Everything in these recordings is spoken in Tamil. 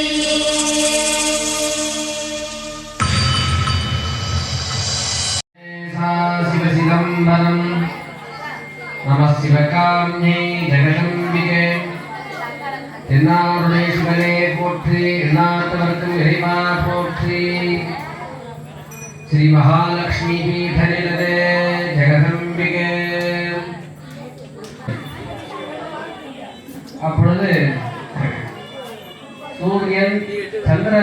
Sa sibasidam banam namas sibakam ning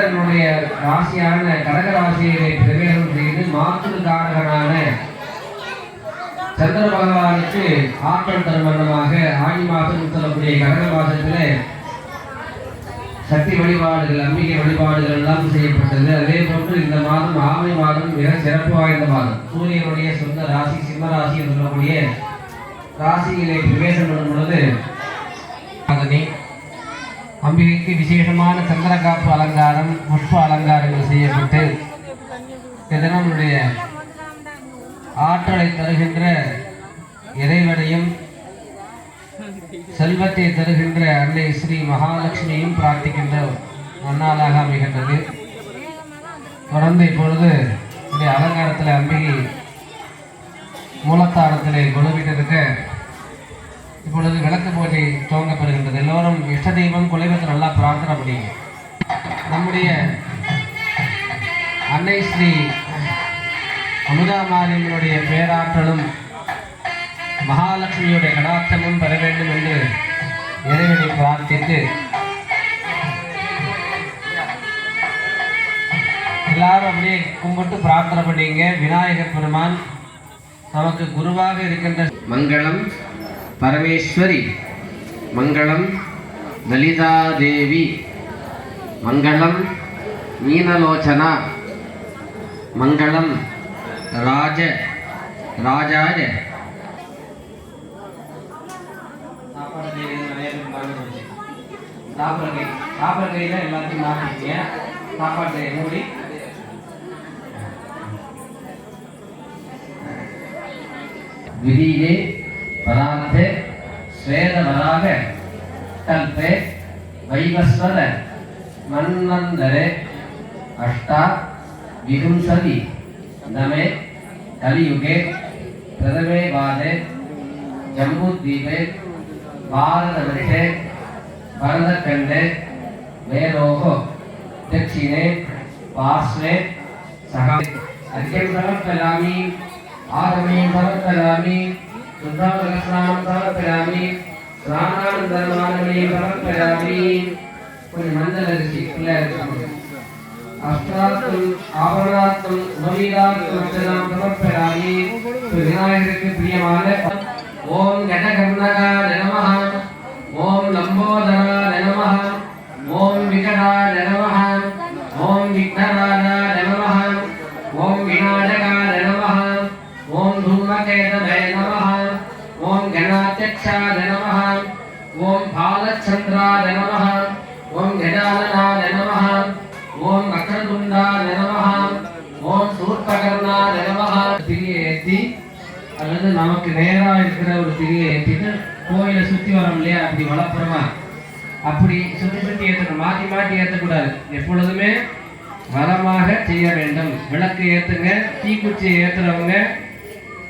சந்திரனுடைய ராசியான கடக பிரவேசம் செய்து மாற்றுக்காரகனான சந்திர பகவானுக்கு ஆற்றல் தருமணமாக ஆணி மாதம் சொல்லக்கூடிய கடக மாதத்தில் சக்தி வழிபாடுகள் அம்பிகை வழிபாடுகள் எல்லாம் செய்யப்பட்டது. அதே போன்று இந்த மாதம் ஆமை மாதம் மிக சிறப்பு வாய்ந்த மாதம். சூரியனுடைய சொந்த ராசி சிம்ம ராசி என்று சொல்லக்கூடிய ராசியிலே பிரவேசம் பண்ணும் பொழுது அதனை அம்பிகைக்கு விசேஷமான சந்திரகாப்பு அலங்காரம் புஷ்ப அலங்காரங்கள் செய்யப்பட்டு இதனுடைய ஆற்றலை தருகின்ற இறைவனையும் செல்வத்தை தருகின்ற அன்னை ஸ்ரீ மகாலட்சுமியும் பிரார்த்திக்கின்ற நன்னாளாக அமைகின்றது. தொடர்ந்து இப்பொழுது அலங்காரத்தில் அம்பிகை மூலத்தாரத்தில் கொழுவிட்டிருக்க இப்பொழுது விளக்கு பூஜை துவங்கப்படுகின்றது எல்லோரும் இஷ்ட தெய்வம் குலைவத்தை நல்லா பிரார்த்தனை பண்ணிங்க. நம்முடைய அன்னை ஸ்ரீ அமுதாமாரியம்மனுடைய பேராற்றலும் மகாலட்சுமியுடைய கடாட்சமும் பெற வேண்டும் என்று இறைவனை பிரார்த்தித்து எல்லாரும் அப்படியே கும்பிட்டு பிரார்த்தனை பண்ணிங்க. விநாயகர் பெருமான் நமக்கு குருவாக இருக்கின்ற மங்களம். பரமேஸ்வரி மங்களம் லலிதாதேவி மங்களம் மீனலோச்சனா மங்களம் ராஜ ராஜாஜ. சாப்பாடு கையில் நிறைய கை சாப்பிட்ற எல்லாத்தையும் மாற்றிக்கிங்க சாப்பாடு கையை மூடி. द्वितीये पदार्थे स्वेदवराग कल्पे वैवस्वत मन्वन्तरे अष्टा विंशति नमे कलियुगे प्रथमे वादे जम्बूद्वीपे भारतवर्षे भरतखण्डे वेरोः दक्षिणे पार्श्वे सह अर्घ्यं समर्पयामि आगमे समर्पयामि शुद्धावलक्ष्णां समर्पयामि स्नानानन्तरमानमे समर्पयामि கொஞ்சம் மஞ்சள் அரிசி பிள்ளையாருக்கு அஷ்டாத்தும் ஆபரணாத்தும் உபவீதாத்தும் அச்சதாம் சமர்ப்பயாமி விநாயகருக்கு பிரியமான ஓம் கடகர்ணகாய நமः ஓம் லம்போதராய நமः ஓம் விகடாய நமः ஓம் விக்னராஜாய நமः ஓம் விநாயகாய நமः ஓம் धूमकेतवे नमः ஓம் ஷாச்சாய ஓம் பாலச்சந்திராய நம ஓம் கஜானனாய ஓம் வக்ரதுண்டாய நம ஓம் சூர்பகர்ணாய நம அல்லது நமக்கு நேராக இருக்கிற ஒரு திரியை ஏற்றிட்டு கோயிலை சுற்றி வரோம் இல்லையா? அப்படி வளப்புறமா அப்படி சுற்றி சுற்றி ஏற்றணும் மாற்றி மாற்றி ஏற்றக்கூடாது எப்பொழுதுமே வரமாக செய்ய வேண்டும். விளக்கு ஏற்றுங்க தீக்குச்சியை ஏற்றுறவங்க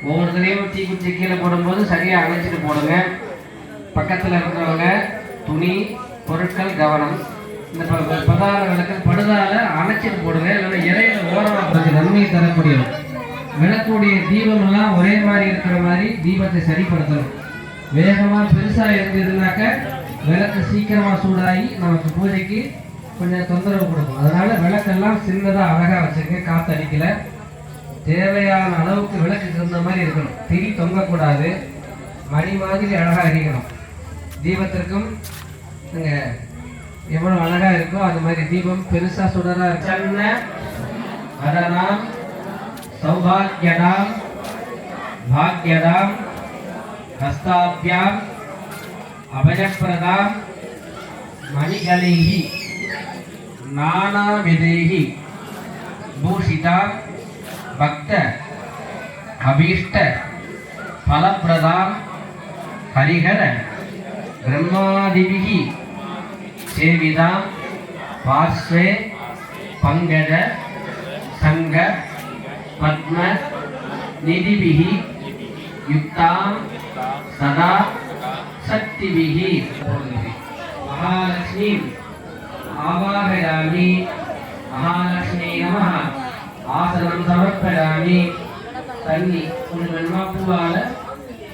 ஒவ்வொருத்தரையும் தீக்குச்சி கீழே போடும்போது சரியாக அணைச்சிட்டு போடுங்க. பக்கத்தில் இருக்கிறவங்க துணி பொருட்கள் கவனம். இந்த பதார விளக்கு படுதால அணைச்சிட்டு போடுங்க. இல்லைன்னா இலையில ஓரமாக கொஞ்சம் நன்மை தரக்கூடியது. விளக்குடைய தீபமெல்லாம் ஒரே மாதிரி இருக்கிற மாதிரி தீபத்தை சரிப்படுத்தணும். வேகமாக பெருசாக இருந்ததுனாக்க விளக்கு சீக்கிரமாக சூடாகி நமக்கு பூஜைக்கு கொஞ்சம் தொந்தரவு கொடுக்கும். அதனால விளக்கெல்லாம் சின்னதாக அழகாக வச்சுருங்க. காற்று அடிக்கலை. தேவையான அளவுக்கு விளக்கு தகுந்த மாதிரி இருக்கணும். திரி தொங்கக்கூடாது. மணி மாதிரி அழகாக எரிக்கணும் தீபத்திற்கும் நீங்கள் எவ்வளவு அழகாக இருக்கோ அது மாதிரி தீபம் பெருசாக சுடரா சன்ன வரதாம் சௌபாகியதாம் பாக்யதாம் ஹஸ்தாபியாம் அபயப்பிரதாம் மணிகளைஹி நானாவிதைஹி பூஷிதாம் பக்த அபீஷ்ட பலப்பிரதான் ஹரிஹர பிரம்மாதிபிகி சேவிதாம் பார்ஸ்வே பங்கஜ சங்க பத்ம நிதிபிகி யுக்தாம் சதா சக்திபிகி. மகாலட்சுமி ஆவாகயாமி மகாலட்சுமி நமஹா. ஆசனம் சமர்ப்பயாமி. தண்ணி ஒரு வெண்மா பூவால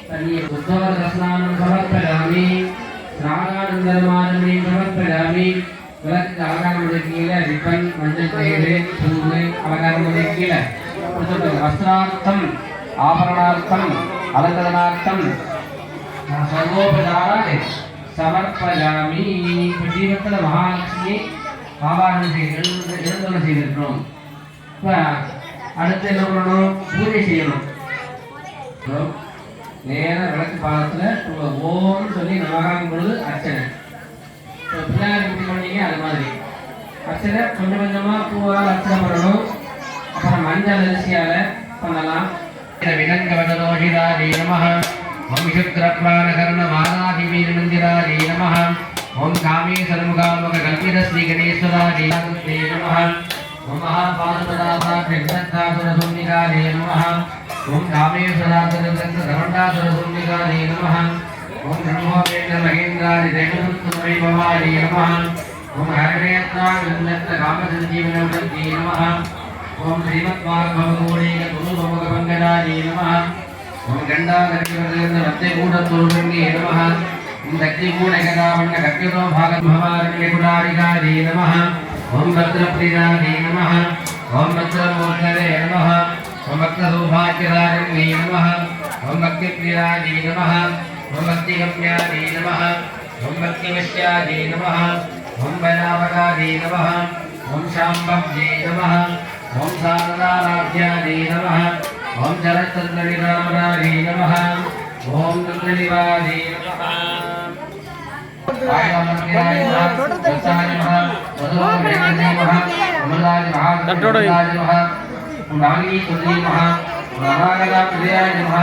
தண்ணியை புத்தவர ஸ்நானம் சமர்ப்பயாமி. ஸ்நானானந்தரமானமே சமர்ப்பயாமி. விளக்கு அலங்காரம் கீழே ரிப்பன் மஞ்சள் கயிறு பூவு அலங்காரம் கீழே. வஸ்திரார்த்தம் ஆபரணார்த்தம் அலங்கரணார்த்தம். சர்வோபதாராணி சமர்ப்பயாமி. ஜீவத்தில் மகாலட்சுமி ஆவாகனம் செய்து எழுந்து எழுந்தொலை செய்திருக்கிறோம். இப்போ அடுத்து என்ன பண்ணணும்? பூஜை செய்யணும். நேராக விளக்கு பாலத்தில் ஓம்னு சொல்லி நமகாங்கும் பொழுது அர்ச்சனை. இப்போ பிள்ளையார் எப்படி பண்ணீங்க அது மாதிரி. அர்ச்சனை கொஞ்சம் கொஞ்சமாக பூவால் அர்ச்சனை பண்ணணும். அப்புறம் மஞ்சள் அரிசியால் பண்ணலாம். விலங்கவதோஷிதாரி நம ஓம் சுக்ரப்ராணகர்ண மாதாதி வீரமந்திராரி நம ஓம் காமே கல்பித ஸ்ரீ கணேஸ்வராரி நம ஓம் மகாபாதுபதாபாசுரசுன்னிகாரே நம ஓம் காமேஸ்வராசுரசுரமண்டாசுரசுன்னிகாரே நம ஓம் பிரம்மோபேந்திர மகேந்திராதி தேவசுத்வைபவாரி நம ஓம் ஹரேத்ராவிந்த காமசஞ்சீவனவதே நம ஓம் ஸ்ரீமத்வாகவகோடேக துருபமுகபங்கராஜே நம ஓம் கண்டாகரிவர்ந்த வத்தை கூடத்துருவங்கே நம ஓம் தக்தி கூடகதாவண்ண கற்கிதோ பாகமஹாரண்ய குடாரிகாரே நம ஓம் பத்ரப்ரியாதே நம ஓம் பத்ரமூர்த்தரே நம ஓம் பக்தசௌபாக்கியதாரண்யே நம ஓம் பக்திப்ரியாதே நம ஓம் பக்திகம்யாதே நம ஓம் பக்திவஷ்யாதே நம ஓம் பலாவகாதே நம ஓம் சாம்பவ்யே நம ஓம் சாரதாராத்யாதே நம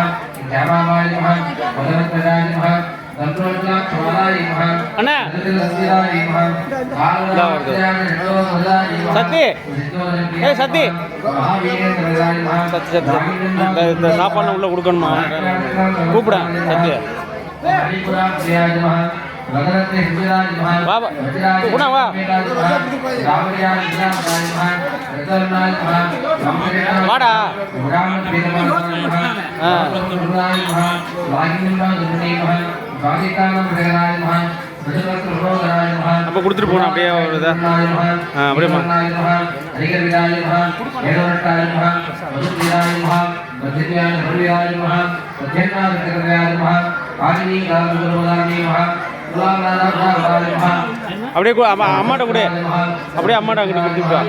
நம நம சத்தி. ஏய், சத்தி. சத்தி, சத்தி. இந்த சாப்பாடு உள்ள கொடுக்கணுமா கூப்பிடேன் சத்திய வா. குணா, வா. வாடா. அப்ப கொடுத்துட்டு போகணும் அப்படியே ஒரு இதா. ஆ, அப்படியேம்மா. அப்படியே கு- அம்மா அம்மாட்ட கொடு அப்படியே அம்மாட்ட அங்கிட்டு கொடுத்துட்டு வா.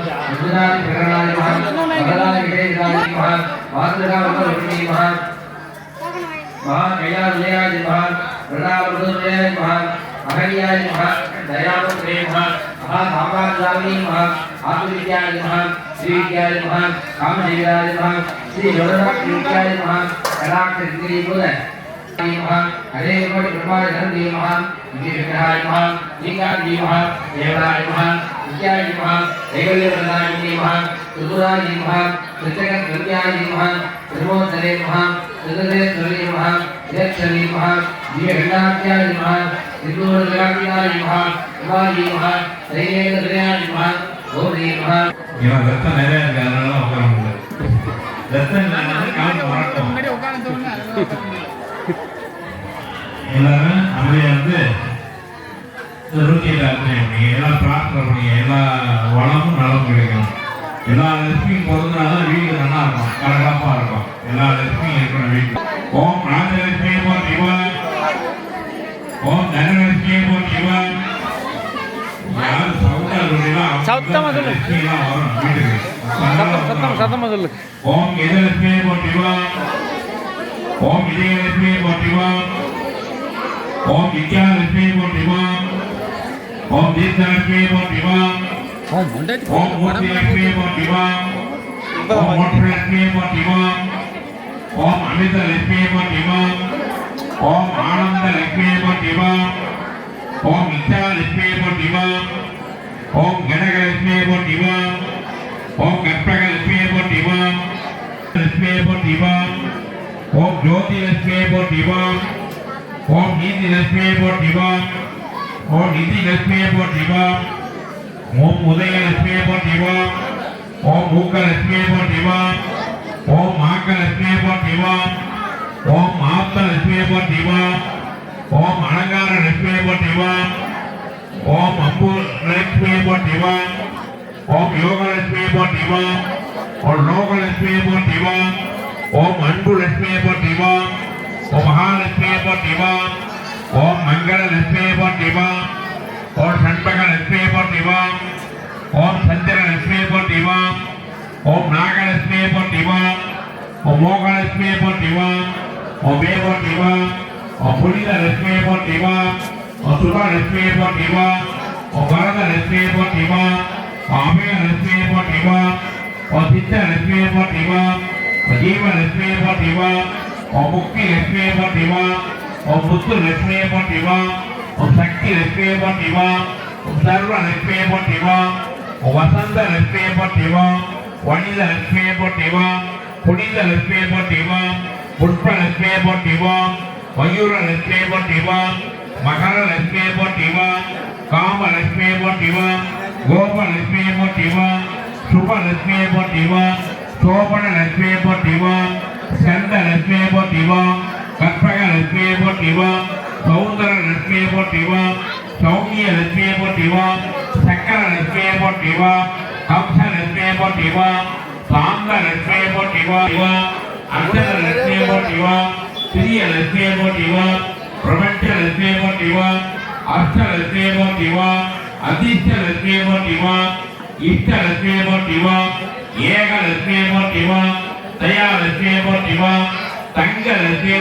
மகாஜயாஜயாஜி மகான் பிரதாபுருதயாஜி மகான் அகரியாஜி மகான் தயாமுத்ரே மகான் மகாதாமாஜாமி மகான் ஆத்மவித்யாஜி மகான் ஸ்ரீவித்யாஜி மகான் காமதேவியாஜி மகான் ஸ்ரீ யோகராஜி மகான் கடாட்சி புத மகான் ஹரே கோடி பிரபாய நந்தி மகான் விஜயவிக்கிரகாய மகான் லிங்காஜி மகான் தேவராஜ மகான் வித்யாஜி மகான் ஏகல்யவரதாஜி மகான் துதுராஜி மகான் கிருத்தக கல்யாஜி மகான் பிரமோதரே மகான் திருதேஸ்வரி மகான் இலட்சணி மகான் ஜீவகண்டாத்யாஜி மகான் சிந்தூரகாத்யாஜி மகான் உமாஜி மகான் தைலேந்திரயாஜி மகான் கோரி மகான் இவன் ரத்தம் நிறைய இருக்கு அதனால தான் உட்கார முடியல ரத்தம் இல்லாத காலம் வரட்டும் எல்லாரும் அமைதியா இருந்து ரூட்டியில் பண்ணீங்க எல்லாம் பிரார்த்தனை பண்ணீங்க. எல்லா வளமும் நலமும் கிடைக்கும். எல்லா லட்சுமியும் பிறந்தனால வீடு நல்லா இருக்கும். கலகலப்பா இருக்கும். எல்லா லட்சுமியும் இருக்கணும் வீட்டில். ஓம் ராஜலட்சுமி போல் சிவா ஓம் தனலட்சுமி போல் சிவா சொல்லினா சத்தமா சொல்லு. சத்தம் சத்தம் சத்தமா சொல்லு. ஓம் இதலட்சுமி போற்றிவா ஓம் ओम विद्या लक्ष्मी ओम दिवाम ओम दीप लक्ष्मी ओम दिवाम ओम मूर्ति लक्ष्मी ओम दिवाम ओम मोट लक्ष्मी ओम दिवाम ओम अमित लक्ष्मी ओम दिवाम ओम आनंद लक्ष्मी ओम दिवाम ओम विद्या लक्ष्मी ओम दिवाम ओम गणक लक्ष्मी ओम दिवाम ओम कर्पक लक्ष्मी ओम दिवाम लक्ष्मी ओम दिवाम ओम ज्योति लक्ष्मी ओम दिवाम ஓம் நீதி லட்சுமியை போற்றிவா ஓம் நிதி லட்சுமியை போற்றிவா ஓம் உதய லட்சுமியை போற்றிவா ஓம் ஊக்க லட்சுமியை போற்றிவா ஓம் மாக்க லட்சுமியை போற்றிவா ஓம் ஆப்த லட்சுமியை போற்றிவா ஓம் அலங்கார லட்சுமியை போற்றிவா ஓம் அம்பு லட்சுமியை போற்றிவா ஓம் யோக லட்சுமியை போற்றிவா ஓம் லோக லட்சுமியை போற்றிவா ஓம் அன்பு லட்சுமியை போற்றிவா ஓம் மகாலட்சுமியை போற்றிவா ஓம் மங்கள லட்சுமியை போற்றிவா ஓம் சண்பக லட்சுமியை போற்றிவா ஓம் சந்திர லட்சுமியை போற்றிவா ஓம் நாகலட்சுமியை போற்றிவா ஓம் மோகலட்சுமியை போற்றிவா ஓம் வே போற்றிவா ஓம் புனித லட்சுமியை போற்றிவா ஓம் சுப லட்சுமியை போற்றிவா ஓம் வரத லட்சுமியை போற்றிவா ஓம் அபய லட்சுமியை போற்றிவா ஓம் சித்த லட்சுமியை போற்றிவா ஓம் ஜீவ லட்சுமியை போற்றிவா முக்தி லட்சுமியை போற்றிவா ஓம் முத்து லட்சுமியை போற்றிவா ஓம் சக்தி லட்சுமியை போற்றிவா ஓம் சர்வ லட்சுமியை போற்றிவா ஓம் வசந்த லட்சுமியை போற்றிவா வனித லட்சுமியை போற்றிவா புனித லட்சுமியை போற்றிவா புஷ்ப லட்சுமியை போற்றிவா மயூர லட்சுமியை போற்றிவா மகர லட்சுமியை போற்றிவா காம லட்சுமியை போற்றிவா கோப லட்சுமியை போற்றிவா சுப லட்சுமியை போற்றிவா சோபன லட்சுமியை போற்றிவா ஸ்கந்த லட்சுமியை போற்றிவா கற்பக லட்சுமியை போற்றிவா சௌந்தர லட்சுமியை போற்றிவா சௌமிய லட்சுமியை போற்றிவா சக்கர லட்சுமியை போற்றிவா கம்ச லட்சுமியை போற்றிவா சாந்த லட்சுமியை போற்றிவா அர்ச்சன லட்சுமியை போற்றிவா சிறிய லட்சுமியை போற்றிவா பிரபஞ்ச லட்சுமியை போற்றிவா அர்ச்ச லட்சுமியை போற்றிவா அதிர்ஷ்ட லட்சுமியை போற்றிவா இஷ்ட லட்சுமியை போற்றிவா ஏக லட்சுமியை போற்றிவா தயாவிற்கு போற்றிவா தங்களுக்கு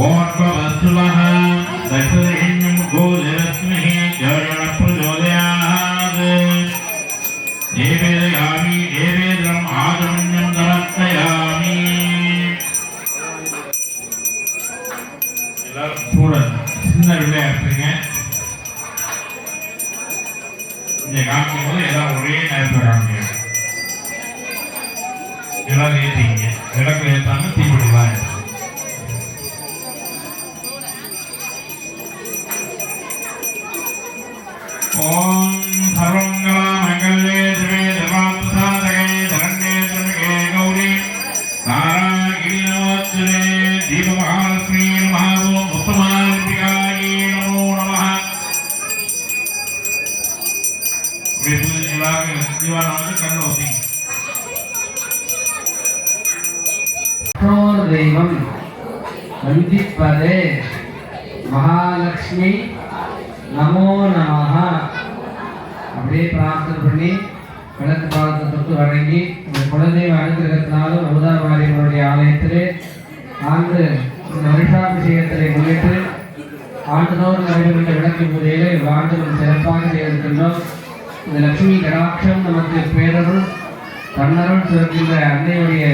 ஓம் அற்ப வஸ்துவா தசரஹிம் கோலரஸ்மிஹி ஜோயணப்புல் தெய்வம் வந்திப்பதே. மகாலட்சுமி நமோ நம பிரார்த்தனை பண்ணி விளக்கு பாலத்தை தொட்டு வணங்கி இந்த குலதெய்வ அனுகிரகத்தினாலும் அமுதாபாரியங்களுடைய ஆலயத்திலே ஆண்டு இந்த வருஷாபிஷேகத்திலே முன்னிட்டு ஆண்டுதோறும் நடைபெற்ற விளக்கு பூஜையிலே ஆண்டு சிறப்பாக செய்திருக்கின்றோம். இந்த லட்சுமி கடாட்சம் நமக்கு பேரருள் தன்னருள் சிறக்கின்ற அன்னையுடைய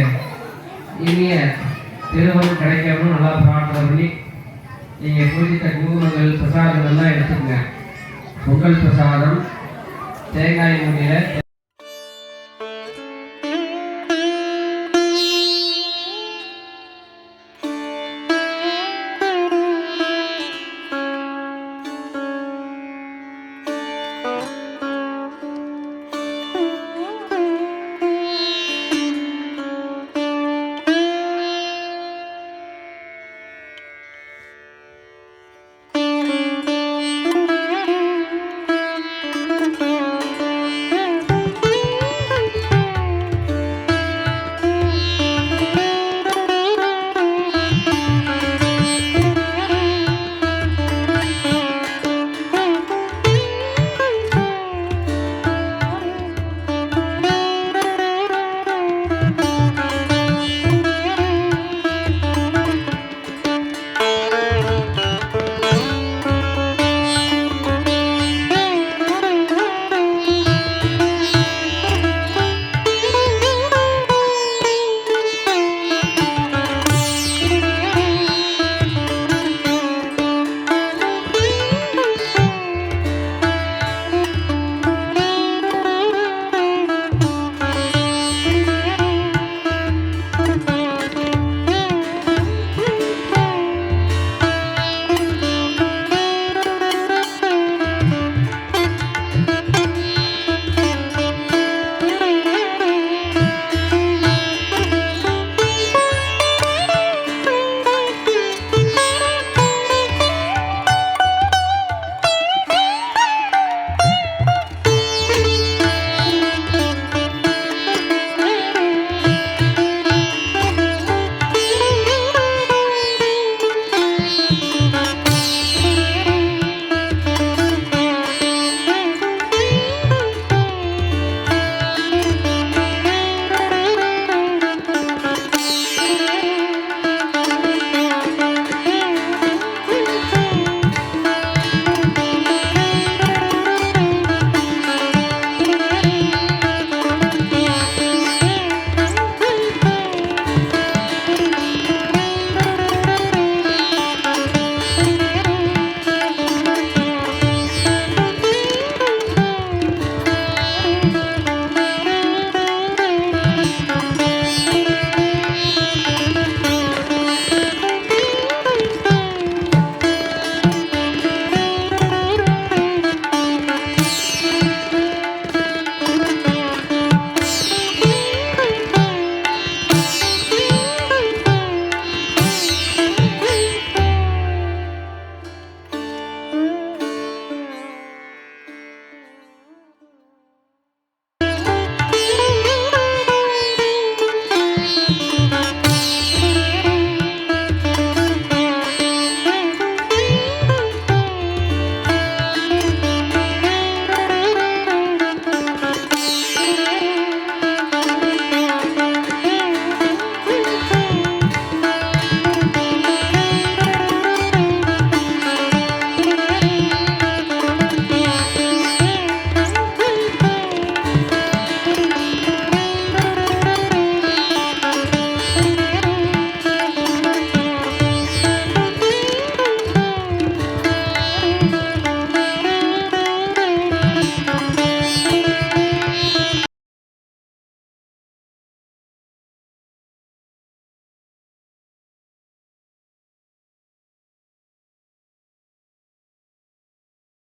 இனிய திருவருள் கிடைக்கணும் நல்லா பிரார்த்தனை பண்ணி நீங்கள் பூஜித்த குங்குமங்கள் பிரசாதங்கள் எல்லாம் எடுத்துக்கங்க. பொங்கல் பிரசாதம் தேங்காய் மூடியில்